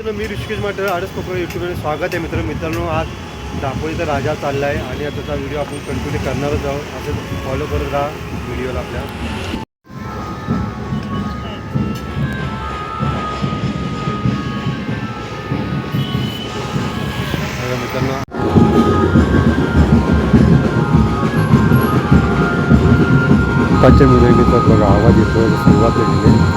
मित्रांनो मी ऋषिकेश माटे आडस कोकण यूट्यूबमध्ये स्वागत आहे. मित्र मित्रांनो आज दापोलीचा राजा चालला आहे आणि आता त्याचा व्हिडिओ आपण कंटिन्यू करणारच आहोत. असं फॉलो करत राहा व्हिडिओला आपल्या. बघा बघा आवाज येतो सुरुवात केलेली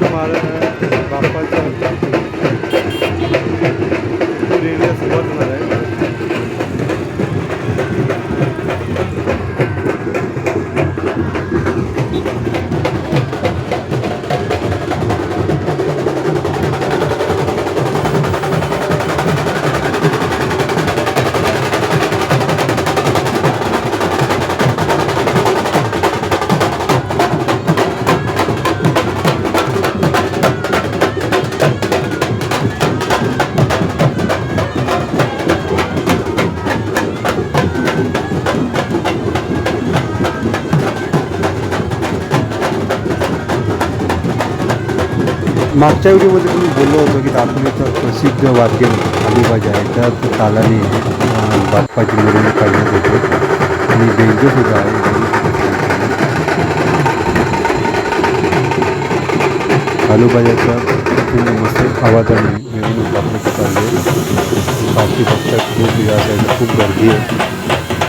तुम्हाला आता इथं बाप्पाचं रेल्वे सुरुवात होणार आहे. मागच्या व्हिडिओमध्ये तुम्ही बोललो होतो की दापोलीचं प्रसिद्ध वाद्य अलिबाजा आहे. त्या तालाने अं, बाप्पाची मिरवणूक मस्त बाकी फक्त खूप या गर्दी आहे.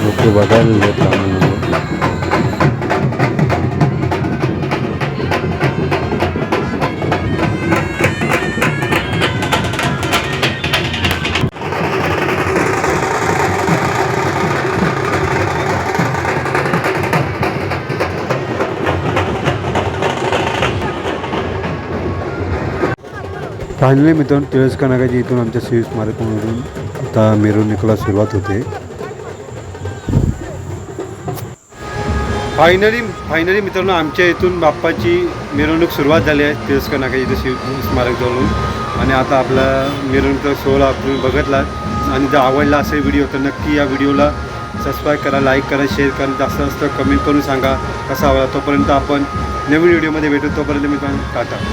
लोक बघायला फायनली मित्रांनो टिळसका नागाची इथून आमच्या शिव स्मारकामधून आता मिरवणुकीला सुरुवात होते. फायनली फायनली मित्रांनो आमच्या इथून बाप्पाची मिरवणूक सुरुवात झाली आहे टिळसका नागाची इथं शिव स्मारक जवळून आणि आता आपला मिरवणूक सोहळा तुम्ही बघितला. आणि जर आवडला असेल व्हिडिओ तर नक्की या व्हिडिओला सबस्क्राईब करा लाईक करा शेअर करा. जास्त जास्त कमेंट करून सांगा कसा आवडला तोपर्यंत आपण नवीन व्हिडिओमध्ये भेटू. तोपर्यंत मी टाटा.